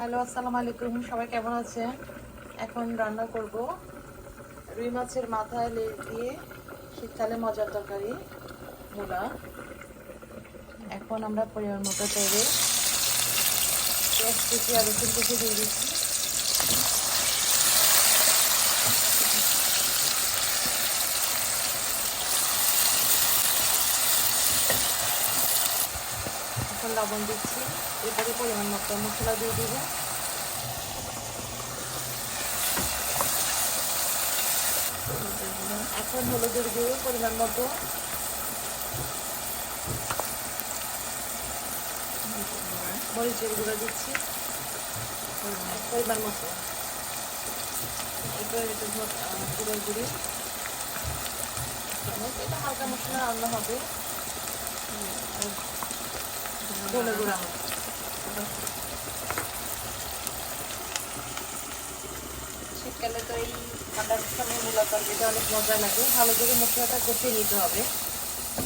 Hello, আসসালামু আলাইকুম। সবাই কেমন আছেন? এখন রান্না করব। রুই মাছের মাথায় লেজ দিয়ে শীতকালে মজার তরকারি, মূলা। এখন আমরা পরিমাণ মতো তৈরি পেঁয়াজ কুচি রসুন কুচি দিয়ে দিচ্ছি। লবণ দিচ্ছি। এরপরে পরিমাণ মতো মশলা দিয়ে দিব। এখন হলুদের গুঁড়ো পরিমাণ মতো। মরিচের গুঁড়ো দিচ্ছি। পরিমাণ মতো। এরপর একটু গুঁড়োর গুঁড়ি। এটা হালকা মশলা রান্না হবে। ধনে গুঁড়া শীতকালে তো এই ঠান্ডার সময় মূলা তরকারিটা অনেক মজা লাগে। ভালো করে মশলাটা কষিয়ে নিতে হবে।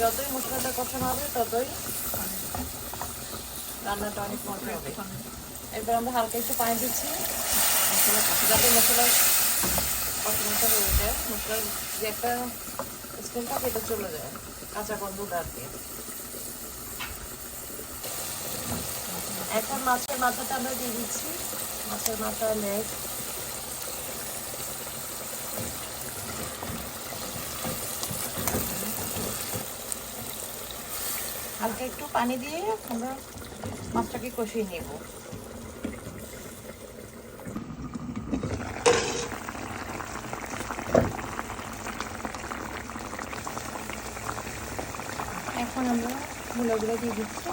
যতই মশলাটা কষানো হবে, ততই রান্নাটা অনেক মজা হবে। এরপর আমরা হালকা একটু পানি দিচ্ছি। যাতে মশলা কষানোটা হয়ে যায়, মশলার যে একটা স্মেল থাকে চলে যায়, কাঁচা গন্ধটা আর কি এখন মাছের মাথাটা আমরা দিয়ে দিচ্ছি। মাছের মাথা লেগ হালকা একটু পানি দিয়ে আমরা মাছটাকে কষিয়ে নেব। এখন আমরা মূলাগুলো দিয়ে দিচ্ছি।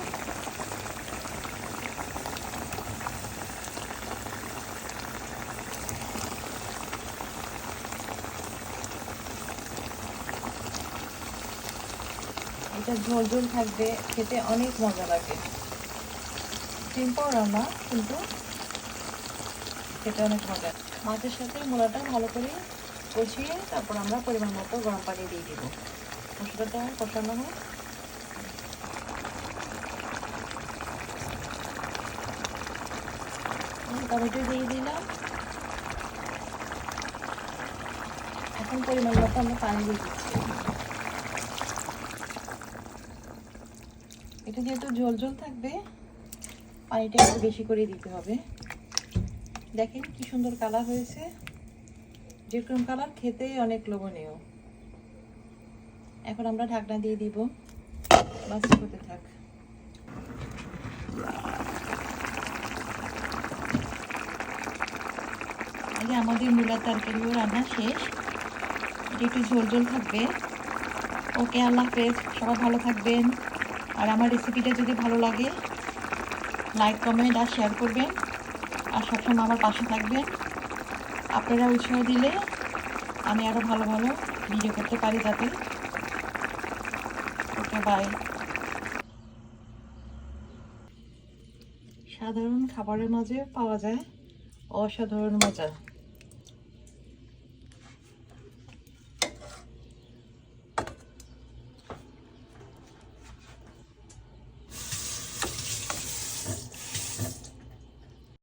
এটা ঝোল ঝোল থাকবে, খেতে অনেক মজা লাগে। সিম্পল রান্না, কিন্তু খেতে অনেক মজা। মাছের সাথে মূলাটা ভালো করে কষিয়ে তারপর আমরা পরিমাণ মতো গরম পানি দিয়ে দেবো। মশলাটা কষানো হয় টমেটো দিয়ে দিলাম। এখন পরিমাণ মতো আমরা পানি দিয়ে দিচ্ছি। এটা যেহেতু ঝোল ঝোল থাকবে। পানিটা একটু বেশি করে দিতে হবে। দেখেন কি সুন্দর কালার হয়েছে। যেরকম কালার, খেতে অনেক লোভনীয়। এখন আমরা ঢাকনা দিয়ে দিব। বাস করতে থাক। আগে আমাদের মূলার তরকারিও রান্না শেষ। এটা একটু ঝোল ঝোল থাকবে। ওকে, আল্লাহ হাফেজ। সবাই ভালো থাকবেন। আর আমার রেসিপিটা যদি ভালো লাগে লাইক কমেন্ট আর শেয়ার করবেন। আর সবসময় আমার পাশে থাকবেন। আপনারা উৎসাহ দিলে আমি আরও ভালো ভালো ভিডিও করতে পারি যাতে। ওকে বাই সাধারণ খাবারের মাঝে পাওয়া যায় অসাধারণ মজা।